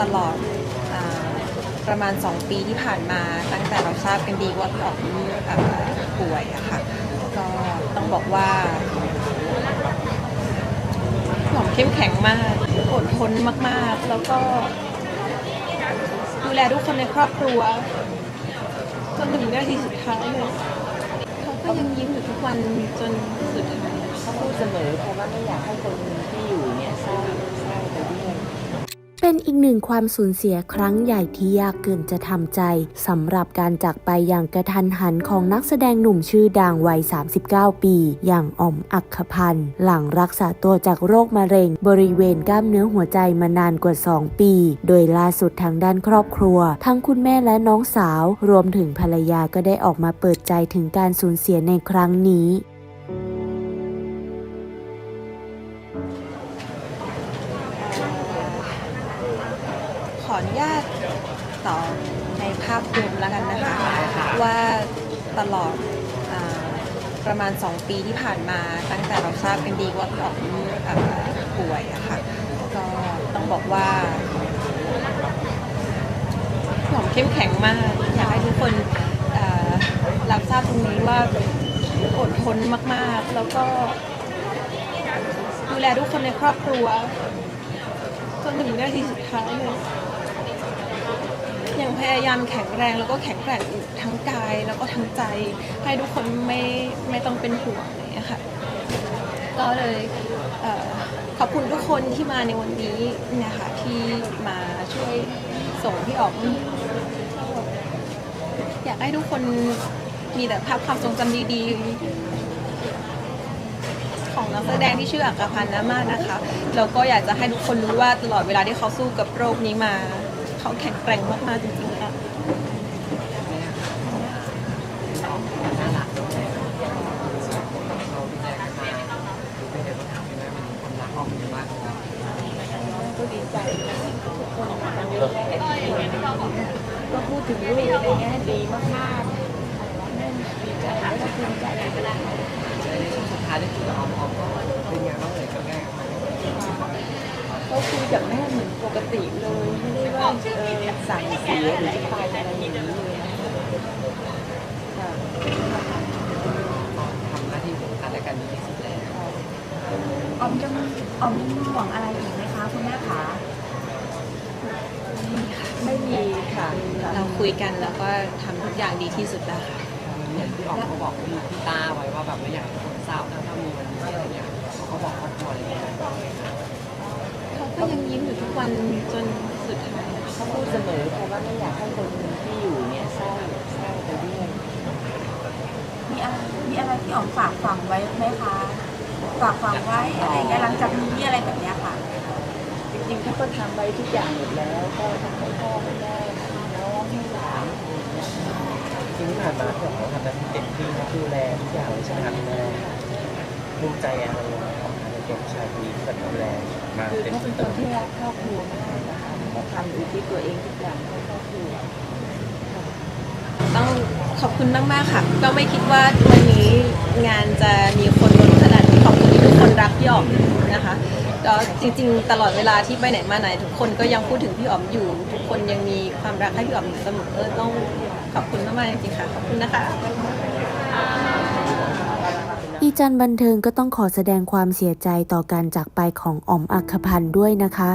ตลอดอประมาณ 2 ปีที่ผ่านมา ตั้งแต่เราทราบกันดีว่าพี่อ๋อมป่วยอะค่ะก็ต้องบอกว่าพี่อ๋อมเข้มแข็งมากอดทนมากๆ แล้วก็ ดูแลทุกคนในครอบครัวจนถึงวินาทีสุดท้ายเลยเขาก็ยังยิ้มอยู่ทุกวันจนสุดท้ายเขาพูดเสมอค่ะว่าไม่อยากให้คนที่อยู่เนี่ยเศร้า เป็นอีกหนึ่งความสูญเสียครั้งใหญ่ที่ยากเกินจะทำใจสำหรับการจากไปอย่างกระทันหันของนักแสดงหนุ่มชื่อดังวัย 39 ปี อย่างอ่อมอักขพันธ์หลังรักษาตัวจากโรคมะเร็ง บริเวณกล้ามเนื้อหัวใจมานานกว่า 2 ปี โดยล่าสุดทางด้านครอบครัว ทั้งคุณแม่และน้องสาว รวมถึงภรรยาก็ได้ออกมาเปิดใจถึงการสูญเสียในครั้งนี้ ขออนุญาตต่อในภาพรวมแล้วกันนะคะ ว่าตลอดอาประมาณ 2 ปีที่ผ่านมาตั้งแต่เราทราบกันดีว่าพี่อ๋อมเอ่อป่วยอะค่ะก็ต้องบอกว่าพี่อ๋อมเข้มแข็งมาก อยากให้ทุกคนเอ่อรับทราบตรงนี้ว่าอดทนมาก ๆ แล้วก็ดูแลทุกคนในครอบครัวจนถึงวินาทีสุดท้ายเลย ยังพยายามแข็งแรงแล้วก็แข็งแกร่งทั้งกายแล้วก็ทั้งใจ ให้ทุกคนไม่ไม่ต้องเป็นห่วงอะไรอย่างเงี้ยค่ะก็เลยเออขอบคุณทุกคนที่มาในวันนี้เนี่ยค่ะที่มาช่วยส่งพี่ออมอยากให้ทุกคนมีแต่ภาพความทรงจำดีๆ ของนักแสดงที่ชื่ออักพันธ์นะมากนะคะแล้วก็อยากจะให้ทุกคนรู้ว่าตลอดเวลาที่เขาสู้กับโรคนี้มา เขาแข็งแกร่งมากๆจริงๆค่ะน่ารักก็ดีใจทุกคนก็พูดถึงลูกในแง่ดีมากๆแม่ดีใจและก็ภูมิใจ ช่วงสุดท้ายได้คุยกับออมออมก็เป็นไงบ้างเลยกับแม่ เขาคุยกับแม่เหมือนปกติเลยไม่ได้ว่าเออสั่งเสียหรือจะไปอะไรอย่างนี้เลยค่ะทำหน้าที่ของกันและกันดีที่สุดแล้วออมจะออมมีห่วงอะไรอีกไหมคะคุณแม่คะไม่มีค่ะเราคุยกันแล้วก็ทำทุกอย่างดีที่สุดแล้วค่ะอย่างที่ออมเขาบอกพี่พี่ต้าไว้ว่าแบบไม่อยากให้คนเศร้าถ้าถ้ามีวันนี้อะไรเงี้ยเขาก็บอกครอบครัวอะไรเงี้ยเขา ก็ยังยิ้มอยู่ทุกวันจนสุดท้ายเขาพูดเสมอค่ะว่าไม่อยากให้คนที่อยู่เนี่ยเศร้าเศร้าไปด้วยมีอะไรมีอะไรที่ออมฝากฝังไว้ไหมคะฝากฝังไว้อะไรอย่างเงี้ยหลังจากนี้อะไรแบบเนี้ยค่ะ จริงๆเขาก็ทำไว้ทุกอย่างหมดแล้ว ก็ทั้งให้พ่อให้แม่ให้น้องให้หลานจริงๆที่ผ่านมาที่เขาทำหน้าที่เต็มที่เขาดูแลทุกอย่างเลยใช่ไหมครับแม่ภูมิใจอะไรของใน ตัวผู้ชายคนนี้ที่แบบดูแลมาคือเต็มเขาเป็นคนที่รักครอบครัวมากนะคะเขาทำอุทิศตัวเองทุกอย่างให้ครอบครัวต้องขอบคุณมากๆค่ะ ก็ไม่คิดว่าวันนี้งานจะมีคนล้นขนาดนี้ขอบคุณที่ทุกคนรักพี่อ๋อมนะคะก็จริงๆ ตลอดเวลาที่ไปไหนมาไหน ทุกคนก็ยังพูดถึงพี่อ๋อมอยู่ ทุกคนยังมีความรักให้พี่อ๋อมอยู่เสมอเออต้องขอบคุณมากๆจริงๆค่ะ ขอบคุณนะคะ อีจันบันเทิงก็ต้องขอแสดงความเสียใจต่อการจากไปของอ๋อมอัคพันธ์ด้วยนะคะ